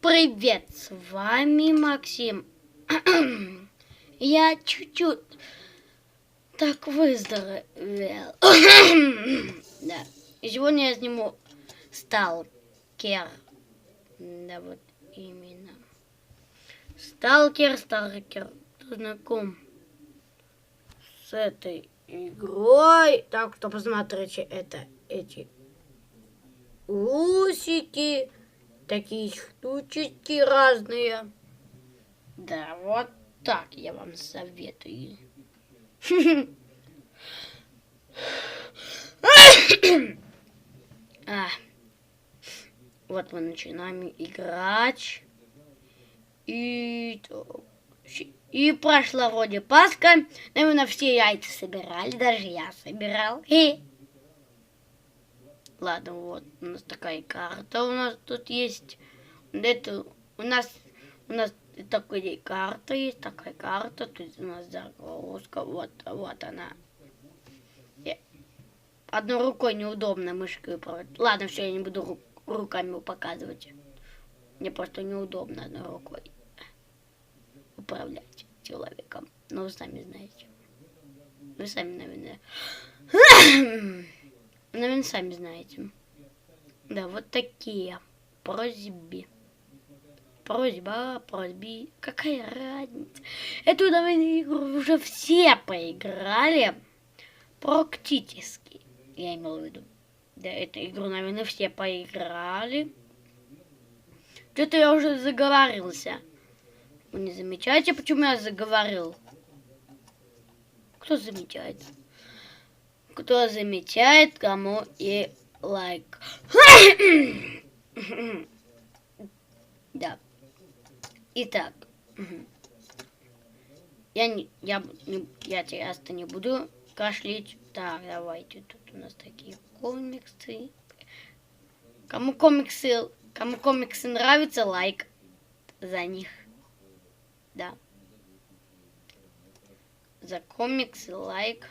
привет! С вами Максим. Я чуть-чуть так выздоровел. да. И сегодня я сниму Сталкер. Да, вот именно. Сталкер, Сталкер. Кто знаком с этой игрой? Так что посмотрите, это эти усики, такие штучки разные. Да, вот так я вам советую. а, вот мы начинаем играть. И, и прошла вроде Пасха. Наверное, все яйца собирали. Даже я собирал. И... Ладно, вот у нас такая карта у нас тут есть. Это у нас у нас такая карта есть, такая карта. Тут у нас загрузка. Вот, вот она. Одной рукой неудобно мышкой управлять. Ладно, все, я не буду ру руками показывать. Мне просто неудобно одной рукой управлять человеком. Но вы сами знаете. Вы сами, наверное... Наверное, сами знаете. Да, вот такие просьбы. Просьба, просьби. Какая разница? Эту, наверное, игру уже все поиграли. Практически. Я имел в виду. Да, эту игру, наверное, все поиграли. Что-то я уже заговорился. Вы не замечаете, почему я заговорил? Кто замечает? Кто замечает, кому и лайк. да. Итак. Я не, я, не, я часто не буду кашлять. Так, давайте. Тут у нас такие комиксы. Кому комиксы, кому комиксы нравятся, лайк за них. Да. За комиксы лайк.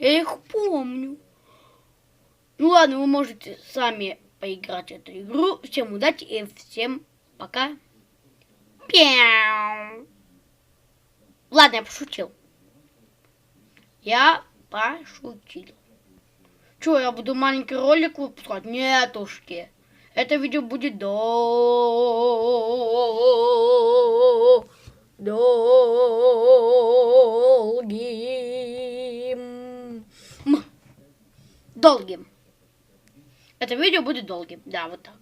Я их помню. Ну ладно, вы можете сами поиграть эту игру. Всем удачи и всем пока. Пяу. Ладно, я пошутил. Я пошутил. Что, я буду маленький ролик выпускать? Нетушки. Это видео будет до... Это видео будет долгим. Да, вот так.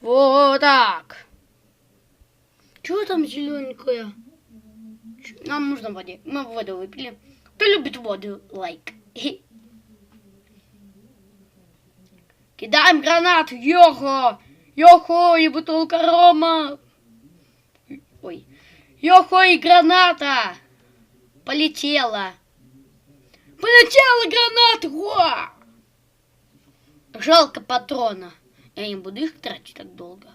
Вот так. Чего там зелененькое? Нам нужно воды. Мы воду выпили. Кто любит воду? Лайк. Кидаем гранат. Йохо! Йохо и бутылка рома. Ой. Йохо и граната. Полетела. Полетела граната. Во! Жалко патрона. Я не буду их тратить так долго.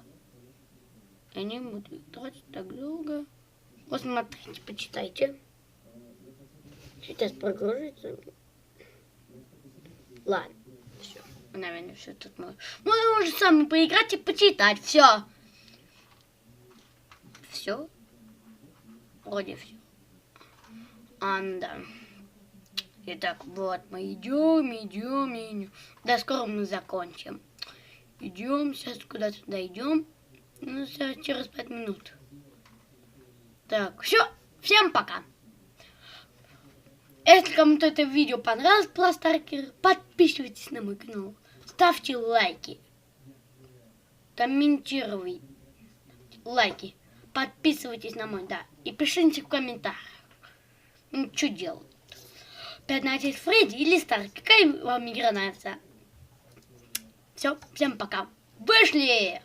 Я не буду их тратить так долго. Посмотрите, почитайте. Сейчас прогрузится. Ладно, все. Наверное, все тут. Ну, вы можете сами поиграть и почитать. Все. Все. Вроде все. Анда. Итак, вот мы идем, идем, идем. Да, скоро мы закончим. Идем, сейчас куда-то дойдем. Ну, сейчас через пять минут. Так, все. Всем пока. Если кому-то это видео понравилось про Старкер, подписывайтесь на мой канал, ставьте лайки, комментируйте, лайки, подписывайтесь на мой, да, и пишите в комментариях, ну, что делать. Пять Nights Фредди или Старк, какая вам игра нравится? Все, всем пока. Вышли!